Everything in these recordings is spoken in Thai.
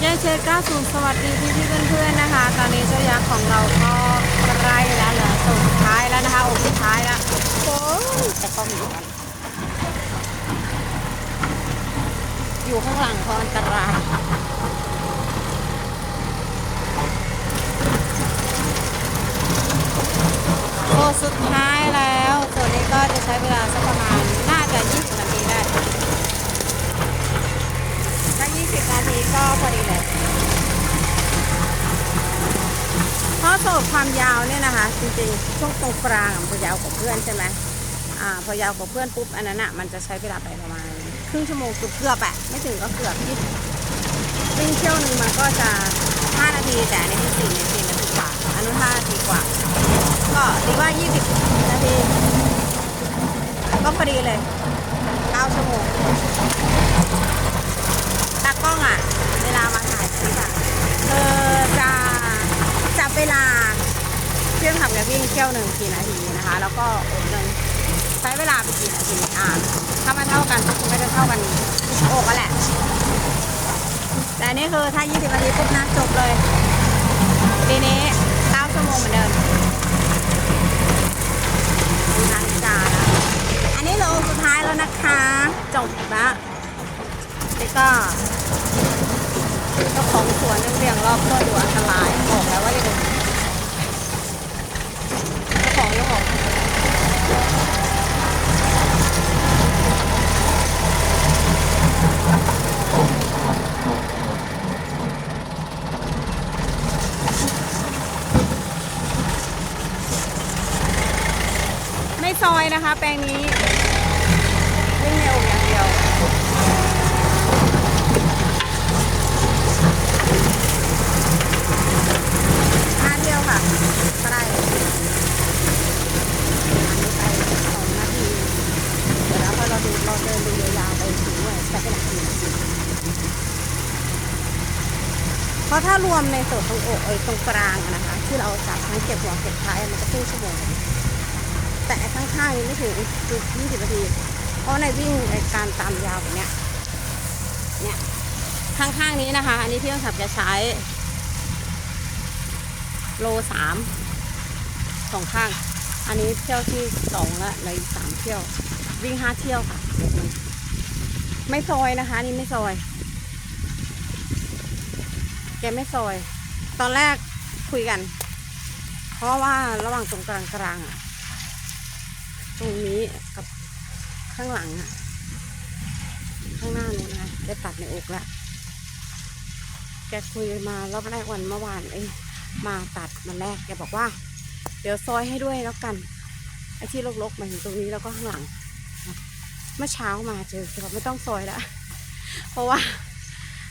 เย้เชก้าสูงสวัสดีพี่พี่เพื่อนๆนะคะ ตอนนี้เจ้ายักษ์ของเราก็ใกล้แล้วเหลือสุดท้ายแล้วนะคะองค์สุดท้ายแล้วโอ้ยแต่ก็มีกันอยู่ข้างหลังเพราอันตรายโอ้สุดท้ายแล้วส่วนนี้ก็จะใช้เวลาสักประมาณน่าจะ 20 นาทีได้ ถ้า 20 นาทีก็พอดีเลยเพราะโซ่ ความยาวเนี่ยนะคะ จริงๆ ช่วงตรงกลางอยาวกว่าเพื่อนใช่ไหมอ่าพอยาวกว่าเพื่อนปุ๊บอันนั้นอะมันจะใช้เวลาไปประมาณครึ่งชั่วโมงเกือบเกือบๆอะไม่ถึงก็เกือบที่วิ่งเที่ยวนึงมันก็จะ 5 นาทีแต่อันนี้คือ4นาทีนาทีกว่าอันนู้น5นาทีกว่า ก็ตีว่า 20 นาที ก็พอดีเลย9ชั่วโมงตากล้องอะ เวลามาถ่ายคลิปอะเธอจะจับเวลา เครื่องขับกับวิ่งเที่ยวหนึ่งกี่นาทีนะคะ แล้วก็อกหนึ่งใช้เวลาไปกี่นาทีอ่าถ้ามันเท่ากันก็จะเท่ากันโอกก็แหละ แต่อันนี่คือถ้า 20 นาทีปุ๊บนะจบเลย ทีนี้9ชั่วโมงเหมือนเดิมนาฬิกานะอันนี้โลสุดท้ายแล้วนะคะ จบแล้วนี่ก็เจ้าของสวนเรียงรอบต้นดูอันตรายบอกแล้วว่าอย่าดูจ้าของเจ้าของไม่ ซอยนะคะ แปลงนี้วิ่งในอกอย่างเดียวห้าเที่ยวค่ะก็ได้อันนี้ไปสองนาทีเดี๋ยวแล้วพอเราดูเราเดินดูยาวๆไปถึงหน่วยใช้เวลากี่นาทีเพราะถ้ารวมในส่วนตรงอกเอยตรงกลางนะคะ ที่เราจับทั้งเก็บหัวเก็บท้ายมันก็ครึ่งชั่วโมง แต่ข้างๆนี่ไม่ถึงคือ20นาที เพราะในวิ่งในการตามยาวแบบเนี้ยเนี่ยข้างๆนี้นะคะ อันนี้ที่ต้องขับจะใช้ โลสามสองข้าง อันนี้เที่ยวที่สองละเลยสามเที่ยว วิ่งห้าเที่ยวค่ะไม่ซอยนะคะ นี่ไม่ซอย แกไม่ซอย ตอนแรกคุยกัน เพราะว่าระหว่างตรงกลางกลางอะ ตรงนี้กับข้างหลังอะข้างหน้านู้นนะได้ตัดในอกแล้วแกคุยมารอบแรกวันเมื่อวานเองมาตัดมันแรกแกบอกว่า เดี๋ยวซอยให้ด้วยแล้วกันไอ้ที่รกๆมาถึงตรงนี้แล้วก็ข้างหลังเมื่อเช้ามาเจอแกบอกไม่ต้องซอยแล้วเพราะว่า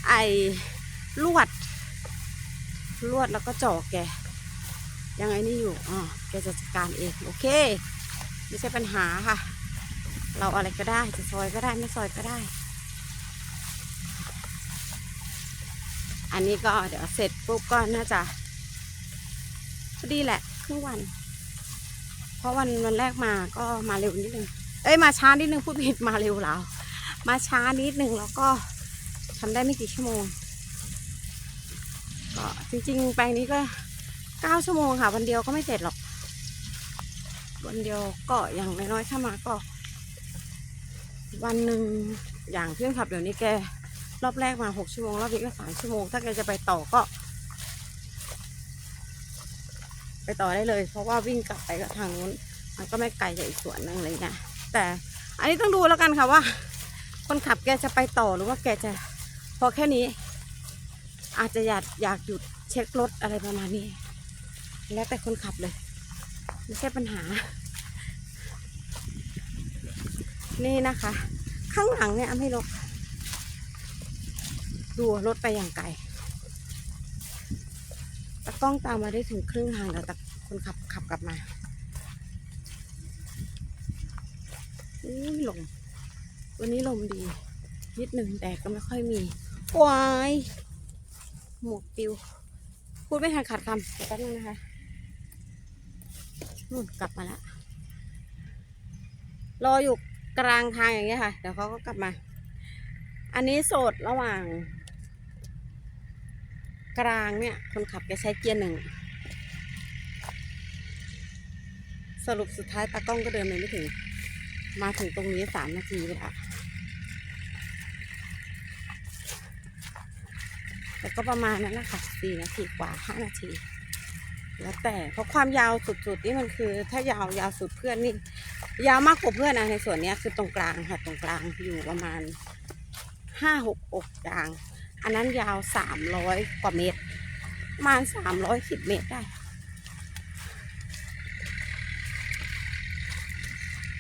ไอ้ลวด ลวดแล้วก็จอกแกยังไงนี่อยู่อ๋อแกจะจัดการเอง โอเค ไม่ใช่ปัญหาค่ะ เราอะไรก็ได้จะซอยก็ได้ไม่ซอยก็ได้ อันนี้ก็เดี๋ยวเสร็จปุ๊บก็น่าจะพอดีแหละครึ่งวัน เพราะวันวันแรกมาก็มาเร็วนิดนึงเอ้ยมาช้านิดนึงพูดผิดมาเร็วแล้วมาช้านิดนึงแล้วก็ทำได้ไม่กี่ชั่วโมง ก็จริงๆแปลงนี้ก็เก้าชั่วโมงค่ะ วันเดียวก็ไม่เสร็จหรอก วันเดียวก็อย่างน้อยๆถ้ามาก็ วันหนึ่งอย่างเพื่อนขับเดี๋ยวนี้แก รอบแรกมาหกชั่วโมง รอบนี้ก็สามชั่วโมง ถ้าแกจะไปต่อก็ ไปต่อได้เลย เพราะว่าวิ่งกลับไปกับทางนู้น มันก็ไม่ไกลจากอีกส่วนนึงเลยนะแต่อันนี้ต้องดูแล้วกันค่ะว่า คนขับแกจะไปต่อหรือว่าแกจะพอแค่นี้ อาจจะอยากอยากหยุดเช็ครถอะไรประมาณนี้ แล้วแต่คนขับเลย ไม่ใช่ปัญหา นี่นะคะ ข้างหลังเนี่ยไม่ลกดูรถไปอย่างไกลตากล้องตามมาได้ถึงครึ่งทางแล้วแต่คนขับขับกลับมาอุ้ยลมวันนี้ลมดีนิดหนึ่งแต่ก็ไม่ค่อยมีวายหมวกปิว พูดไม่ทันขาดคำแป๊บนึงนะคะ นู่นกลับมาแล้วรออยู่กลางทางอย่างเงี้ยค่ะ เดี๋ยวเขาก็กลับมา อันนี้โสดระหว่าง กลางเนี่ย คนขับแกใช้เกียร์หนึ่ง สรุปสุดท้ายตากล้องก็เดินไปไม่ถึง มาถึงตรงนี้สามนาทีแล้วแต่ก็ประมาณนั้นนะคะสี่นาทีกว่าห้านาที แล้วแต่เพราะความยาวสุดๆนี่มันคือ ถ้ายาวยาวสุดเพื่อนนี่ยาวมากกว่าเพื่อนนะในส่วนนี้คือตรงกลางค่ะตรงกลางอยู่ประมาณห้าหกอกยาง อันนั้นยาวสามร้อยกว่าเมตรประมาณสามร้อยสิบเมตรได้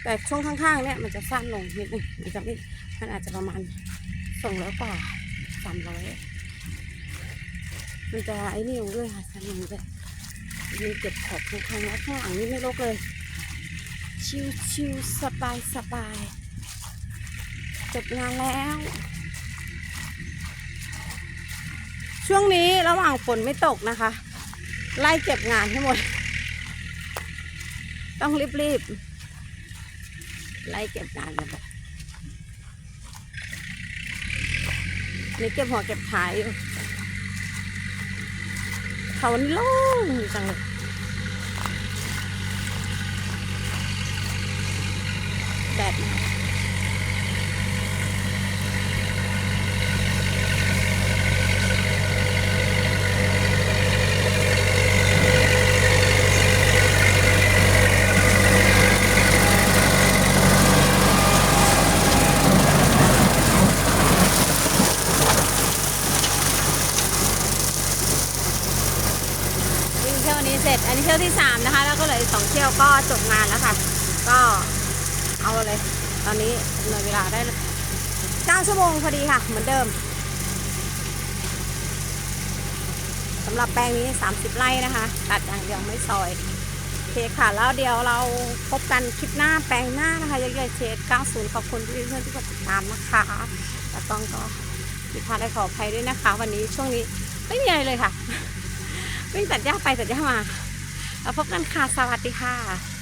แต่ช่วงข้างๆเนี่ยมันจะสั้นลงนิดนึงมันจะไม่มันอาจจะประมาณสองร้อยกว่าสามร้อยมันจะไอ้นี่ลงด้วยค่ะสั้นลงด้วย มีเก็บขอบข้างๆแล้วข้างหลังนี่ไม่รกเลย ชิวชิวๆสบายสบายจบงานแล้ว ช่วงนี้ระหว่างฝนไม่ตกนะคะ ไล่เก็บงานให้หมด ต้องรีบๆ ไล่เก็บงานกันแบบนี่เก็บหัวเก็บท้ายอยู่เขานนี้โล่งจังเลย แดดมาวิ่งเที่ยวนี้เสร็จ อันนี้เที่ยวที่สามนะคะ แล้วก็เหลยสองเที่ยวก็จบงานแล้วค่ะ ก็ เอาเลย ตอนนี้ดำเนินเวลาได้เก้าชั่วโมงพอดีค่ะ เหมือนเดิมสำหรับแปลงนี้ 30 ไร่นะคะ ตัดอย่างเดียวไม่ซอยโอเคค่ะ แล้วเดี๋ยวเราพบกันคลิปหน้าแปลงหน้านะคะยักษ์ใหญ่เชด90 ขอบคุณที่เพื่อนที่กดติดตามนะคะแล้วต้องก็ผิดพลาดได้ขออภัยด้วยนะคะ วันนี้ช่วงนี้ไม่มีอะไรเลยค่ะวิ่งตัดหญ้าไปตัดหญ้ามา แล้วพบกันค่ะ สวัสดีค่ะ